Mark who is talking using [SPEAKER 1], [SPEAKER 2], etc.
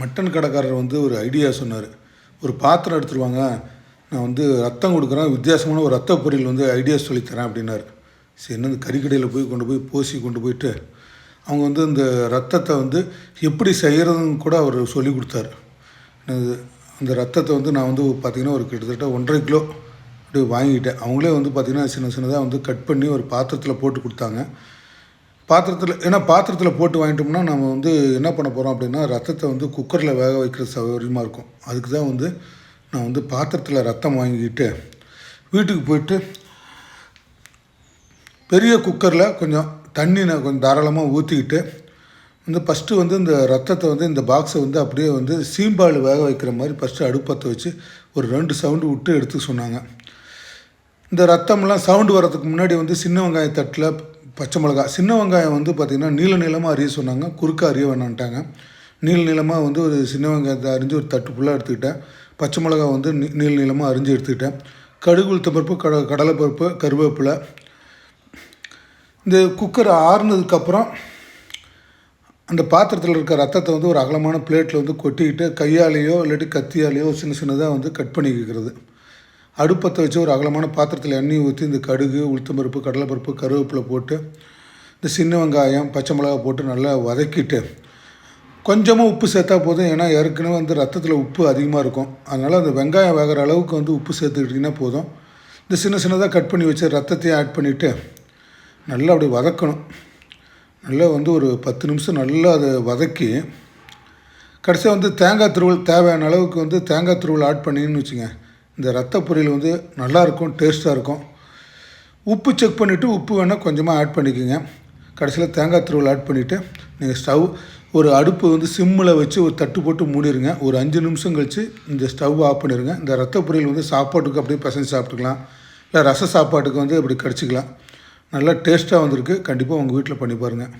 [SPEAKER 1] Mutton கடைக்காரர் வந்து ஒரு ஐடியா சொன்னார். ஒரு பாத்திரம் எடுத்துருவாங்க. நான் வந்து ரத்தம் கொடுக்குறேன். வித்தியாசமான ஒரு ரத்த பொரியல் வந்து ஐடியா சொல்லித்தரேன் அப்படின்னாரு. சரி என்ன கறிக்கடையில் போய் கொண்டு போய் போசி கொண்டு போயிட்டு அவங்க வந்து இந்த ரத்தத்தை வந்து எப்படி செய்கிறதுன்னு கூட அவர் சொல்லி கொடுத்தாரு. என்னது, அந்த ரத்தத்தை வந்து நான் வந்து பார்த்திங்கன்னா ஒரு கிட்டத்தட்ட ஒன்றரை கிலோ அப்படியே வாங்கிட்டேன். அவங்களே வந்து பார்த்திங்கன்னா சின்ன சின்னதாக வந்து கட் பண்ணி ஒரு பாத்திரத்தில் போட்டு கொடுத்தாங்க. பாத்திரத்தில் ஏன்னா பாத்திரத்தில் போட்டு வாங்கிட்டோம்னா நம்ம வந்து என்ன பண்ண போகிறோம் அப்படின்னா ரத்தத்தை வந்து குக்கரில் வேக வைக்கிற சௌகரியமாக இருக்கும். அதுக்கு தான் வந்து நான் வந்து பாத்திரத்தில் ரத்தம் வாங்கிக்கிட்டு வீட்டுக்கு போயிட்டு பெரிய குக்கரில் கொஞ்சம் தண்ணி நான் கொஞ்சம் தாராளமாக ஊற்றிக்கிட்டு வந்து ஃபஸ்ட்டு வந்து இந்த ரத்தத்தை வந்து இந்த பாக்ஸை வந்து அப்படியே வந்து சீம்பால் வேக வைக்கிற மாதிரி ஃபஸ்ட்டு அடுப்பத்தை வச்சு ஒரு ரெண்டு சவுண்டு விட்டு எடுத்து சொன்னாங்க. இந்த ரத்தம்லாம் சவுண்டு வரதுக்கு முன்னாடி வந்து சின்ன வெங்காய தட்டில் பச்சை மிளகா. சின்ன வெங்காயம் வந்து பார்த்திங்கன்னா நீள நீளமாக அறிய சொன்னாங்க. குறுக்க அறிய வேணான்ட்டாங்க நீள நீளமாக வந்து ஒரு சின்ன வெங்காயத்தை அரிஞ்சு ஒரு தட்டு ஃபுல்லாக எடுத்துக்கிட்டேன். பச்சை மிளகா வந்து நீ நீள நீளமாக அரிஞ்சு எடுத்துக்கிட்டேன். கடுகு உளுத்த பருப்பு கட கடலைப்பருப்பு கருவேப்பிலை. இந்த குக்கர் ஆறுனதுக்கப்புறம் அந்த பாத்திரத்தில் இருக்க ரத்தத்தை வந்து ஒரு அகலமான பிளேட்டில் வந்து கொட்டிக்கிட்டு கையாலேயோ இல்லாட்டி கத்தியாலேயோ சின்ன சின்னதாக வந்து கட் பண்ணிக்கிறது அடுப்பத்தை வச்சு ஒரு அகலமான பாத்திரத்தில் எண்ணெய் ஊற்றி இந்த கடுகு உளுத்தம்பருப்பு கடலைப்பருப்பு கருவேப்பிலை போட்டு இந்த சின்ன வெங்காயம் பச்சை மிளகா போட்டு நல்லா வதக்கிட்டு கொஞ்சமாக உப்பு சேர்த்தா போதும். ஏன்னா ஏற்கனவே வந்து ரத்தத்தில் உப்பு அதிகமாக இருக்கும். அதனால் அந்த வெங்காயம் வேகிற அளவுக்கு வந்து உப்பு சேர்த்துக்கிட்டிங்கன்னா போதும். இந்த சின்ன சின்னதாக கட் பண்ணி வச்சு ரத்தத்தையும் ஆட் பண்ணிவிட்டு நல்லா அப்படி வதக்கணும். நல்லா வந்து ஒரு பத்து நிமிஷம் நல்லா அதை வதக்கி கடைசியாக வந்து தேங்காய் துருவல் தேவையான அளவுக்கு வந்து தேங்காய் துருவல் ஆட் பண்ணின்னு வச்சுங்க இந்த ரத்த பொரியல் வந்து நல்லாயிருக்கும் டேஸ்ட்டாக இருக்கும் உப்பு செக் பண்ணிவிட்டு உப்பு வேணால் கொஞ்சமாக ஆட் பண்ணிக்கோங்க. கடைசியில் தேங்காய் துருவல் ஆட் பண்ணிவிட்டு நீங்கள் ஸ்டவ் ஒரு அடுப்பு வந்து சிம்மில் வச்சு ஒரு தட்டு போட்டு மூடிடுங்க ஒரு அஞ்சு நிமிஷம் கழித்து இந்த ஸ்டவ் ஆஃப் பண்ணிடுங்க இந்த ரத்த பொரியல் வந்து சாப்பாட்டுக்கு அப்படியே பசங்க சாப்பிட்டுக்கலாம். இல்லை ரச சாப்பாட்டுக்கு வந்து இப்படி கடிச்சிக்கலாம். நல்லா டேஸ்ட்டாக வந்திருக்கு. கண்டிப்பாக உங்கள் வீட்டில் பண்ணி பாருங்கள்